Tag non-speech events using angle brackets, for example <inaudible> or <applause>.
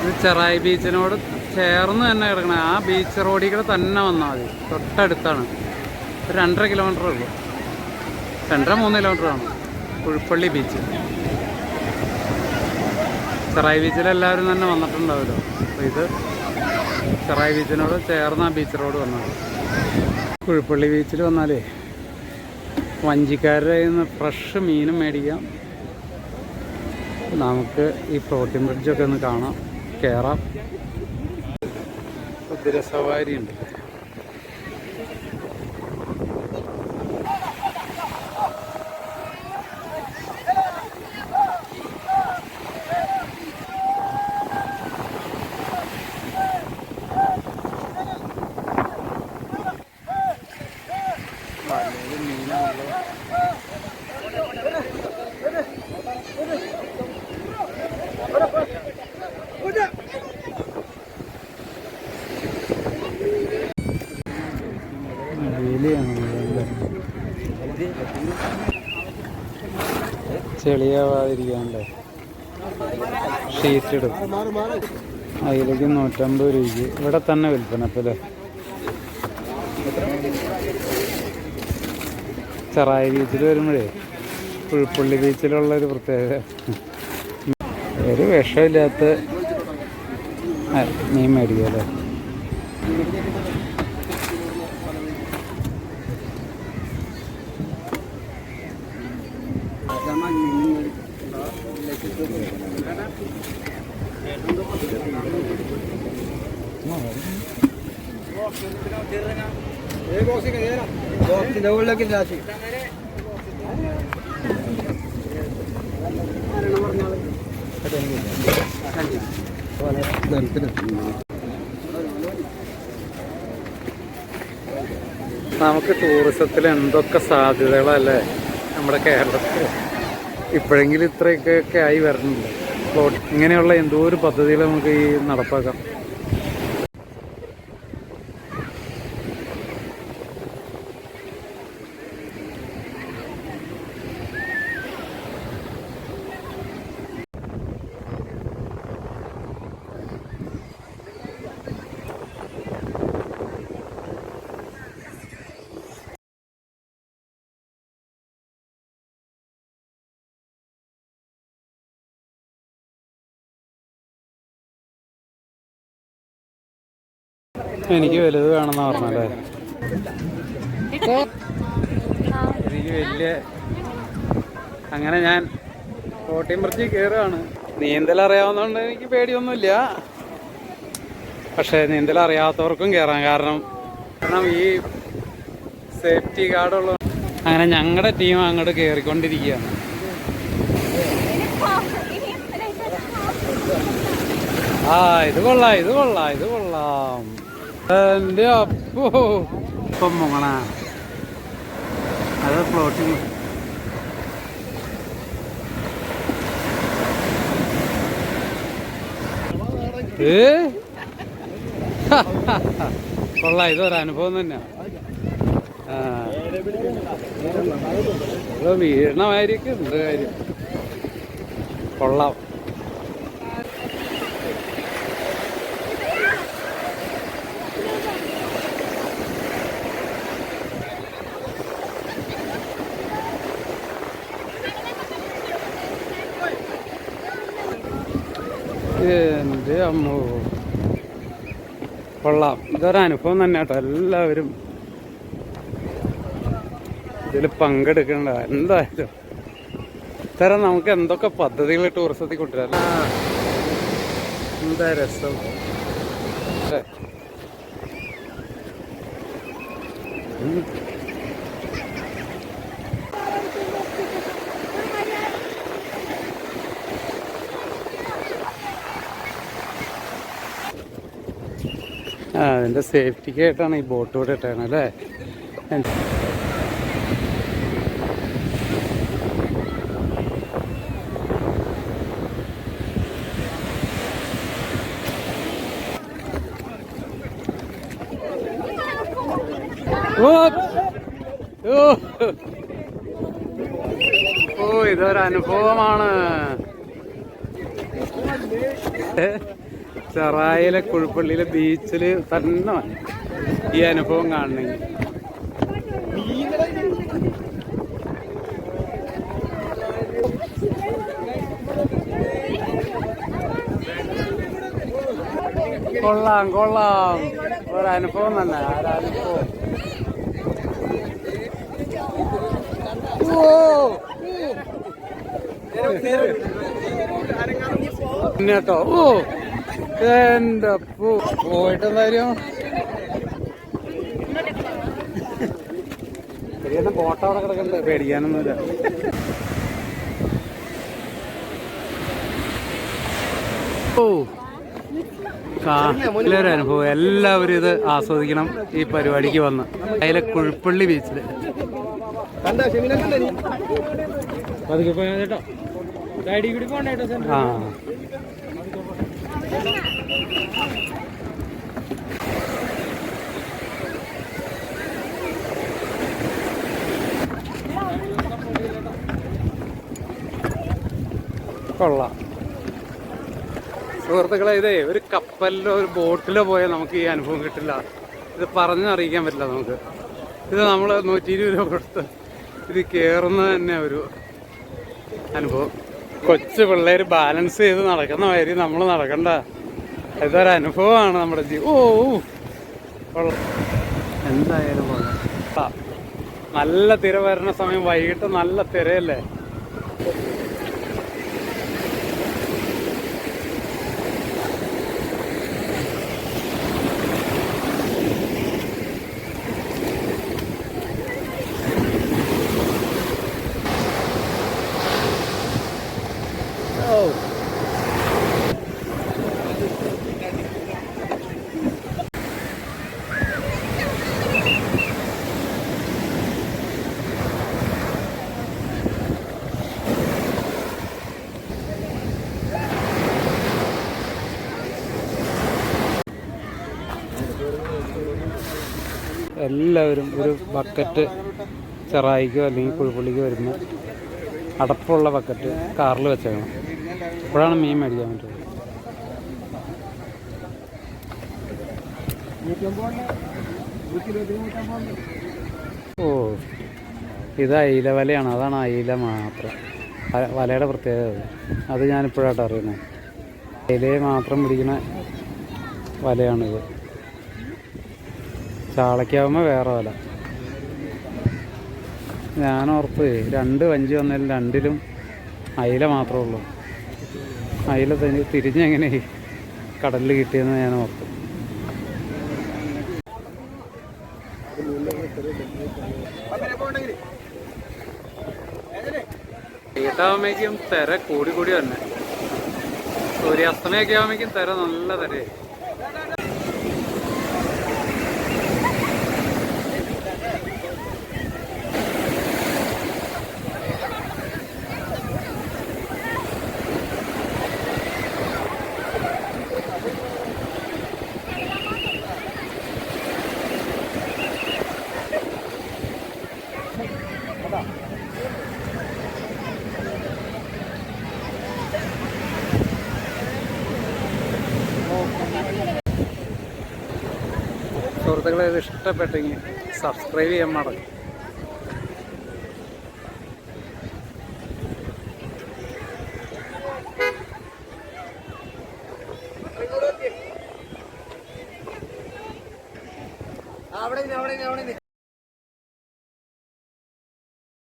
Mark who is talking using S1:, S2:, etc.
S1: ഇത് ചെറായി ബീച്ചിനോട് ചേർന്ന് തന്നെ കിടക്കണ. ആ ബീച്ച് റോഡിൽ തന്നെ വന്നാൽ മതി. തൊട്ടടുത്താണ്. ഒരു രണ്ടര കിലോമീറ്റർ ഉള്ളൂ. രണ്ടര മൂന്ന് കിലോമീറ്റർ ആണ്. പുഴുപ്പള്ളി ബീച്ച്. ചെറായി ബീച്ചിലെല്ലാവരും തന്നെ വന്നിട്ടുണ്ടാവുമല്ലോ. അപ്പോൾ ഇത് ചെറായി ബീച്ചിനോട് ചേർന്ന് ആ ബീച്ച് റോഡ് വന്നാൽ പുഴുപ്പള്ളി ബീച്ചിൽ വന്നാലേ വഞ്ചിക്കാരുടെ നിന്ന് ഫ്രഷ് മീനും മേടിക്കാം. നമുക്ക് ഈ ഫ്ലോട്ടിംഗ് ബ്രിഡ്ജൊക്കെ ഒന്ന് കാണാം. കയറാം കുതിരസവാരി ഉണ്ട് മീനുണ്ട് വേലിയാണ് ചെളിയാവാതിരിക്കാണ്ടേ ഷീറ്റ് ഇടും അതിലേക്ക് നൂറ്റമ്പത് രൂപയ്ക്ക്. ഇവിടെ തന്നെ വിൽപ്പന അപ്പല്ലേ ചെറായ ബീച്ചിൽ വരുമ്പോഴേ പുഴുപ്പള്ളി ബീച്ചിലുള്ള ഒരു പ്രത്യേകത. ഒരു വിഷമില്ലാത്ത ആ, ഉള്ളിലേക്ക് രാശി നമുക്ക് ടൂറിസത്തിൽ എന്തൊക്കെ സാധ്യതകളല്ലേ നമ്മുടെ കേരളത്തിൽ ഇപ്പോഴെങ്കിലും ഇത്രയൊക്കെ ആയി വരണില്ല. ഇങ്ങനെയുള്ള എന്തോ ഒരു പദ്ധതികൾ നമുക്ക് ഈ നടപ്പാക്കാം. എനിക്ക് വലുത് വേണമെന്നാ പറഞ്ഞല്ലേ എനിക്ക് വലിയ അങ്ങനെ ഞാൻ കോട്ടയം ബ്രിഡ്ജിൽ കയറുകയാണ് നീന്തൽ അറിയാവുന്നതുകൊണ്ട് എനിക്ക് പേടിയൊന്നുമില്ല. പക്ഷേ നീന്തൽ അറിയാത്തവർക്കും കയറാം കാരണം കാരണം ഈ സേഫ്റ്റി ഗാർഡുള്ള അങ്ങനെ ഞങ്ങളുടെ ടീം അങ്ങോട്ട് കയറിക്കൊണ്ടിരിക്കുകയാണ് ആ ഇത് കൊള്ളാം ഇത് കൊള്ളാം ഇത് കൊള്ളാം. എന്റെ അപ്പോ. ഇപ്പം മുങ്ങണ അത് ഫ്ലോട്ടിങ് ഏ? <laughs> കൊള്ളാം ഇതൊരു അനുഭവം തന്നെയാ ആ. ഇത് വീഴണമായിരിക്കും എന്ത് കാര്യം. കൊള്ളാം. എന്റെ അമ്മോ. കൊള്ളാം. ഇതൊരനുഭവം തന്നെ കേട്ടോ എല്ലാവരും ഇതിൽ പങ്കെടുക്കണ്ട. എന്തായാലും. ഇത്തരം നമുക്ക് എന്തൊക്കെ പദ്ധതികൾ ടൂറിസത്തിൽ കൊണ്ടുവരാം എന്താ രസം? ആ സേഫ്റ്റിക്കായിട്ടാണ് ഈ ബോട്ട് ഇവിടെ ഇട്ടേണത് അല്ലേ? ഓ ഇതൊരനുഭവമാണ് ഏ? ചെറായിലെ കുഴിപ്പള്ളിയിലെ ബീച്ചിൽ തന്നെ ഈ അനുഭവം കാണണമെങ്കിൽ കൊള്ളാം കൊള്ളാം. ഒരനുഭവം തന്നെ ആരനുഭവം കേട്ടോ ഓ എന്റെ പോയിട്ട് എന്തായാലും ബോട്ട് അവിടെ കിടക്കണ്ട പേടിക്കാനൊന്നുമില്ല. ഓ നല്ലൊരു അനുഭവം. എല്ലാവരും ഇത് ആസ്വദിക്കണം. ഈ പരിപാടിക്ക് വന്ന്. അതിലെ കുഴിപ്പള്ളി ബീച്ചിൽ
S2: പതുക്കെ പോയാ കേട്ടോ സൈഡിൽ കൂടി പോകണ്ട കേട്ടോ സെൻട്രൽ
S1: ആ കൊള്ളാം. സുഹൃത്തുക്കളെ ഇതേ ഒരു കപ്പലിലോ ഒരു ബോട്ടിലോ പോയാൽ നമുക്ക് ഈ അനുഭവം കിട്ടില്ല. ഇത് പറഞ്ഞറിയിക്കാൻ പറ്റില്ല നമുക്ക്. ഇത് നമ്മൾ നൂറ്റി ഇരുപത് രൂപ കൊടുത്ത് ഇത് കയറുന്ന തന്നെ ഒരു അനുഭവം. കൊച്ചു പിള്ളേർ ബാലൻസ് ചെയ്ത് നടക്കുന്ന മാതിരി നമ്മൾ നടക്കണ്ട. ഇതൊരു അനുഭവമാണ് നമ്മുടെ ജീ ഓ. എന്തായാലും നല്ല തിര വരുന്ന സമയം വൈകിട്ട് നല്ല തിരയല്ലേ? എല്ലാവരും ഒരു ബക്കറ്റ് ചെറായിക്കോ അല്ലെങ്കിൽ കുഴിപ്പുള്ളിക്കോ വരുന്ന അടപ്പുള്ള ബക്കറ്റ് കാറിൽ വെച്ചേക്കണം. അപ്പോഴാണ് മീൻ മേടിക്കാൻ പറ്റുന്നത്. ഓ ഇത് അയില വലയാണ്. അതാണ് അയില മാത്രം. വലയുടെ പ്രത്യേകത അത്. ഞാനിപ്പോഴായിട്ട് അറിയുന്നത്. അയിലയെ മാത്രം പിടിക്കുന്ന വലയാണിത്. ചാളയ്ക്കാവുമ്പോൾ വേറെ വില. ഞാൻ ഓർത്ത് രണ്ട് വഞ്ചി വന്നതിൽ രണ്ടിലും അയില മാത്രമേ ഉള്ളൂ. അയില തനി തിരിഞ്ഞെങ്ങനെ കടലിൽ കിട്ടിയെന്ന് ഞാൻ ഓർത്തു ും തിര കൂടി കൂടി തന്നെ സൂര്യാസ്തമയൊക്കെ ആവുമ്പോഴേക്കും തിര നല്ല തിരയായി സുഹൃത്തുക്കളെ ഇത് ഇഷ്ടപ്പെട്ടെങ്കിൽ സബ്സ്ക്രൈബ് ചെയ്യാൻ മറക്കും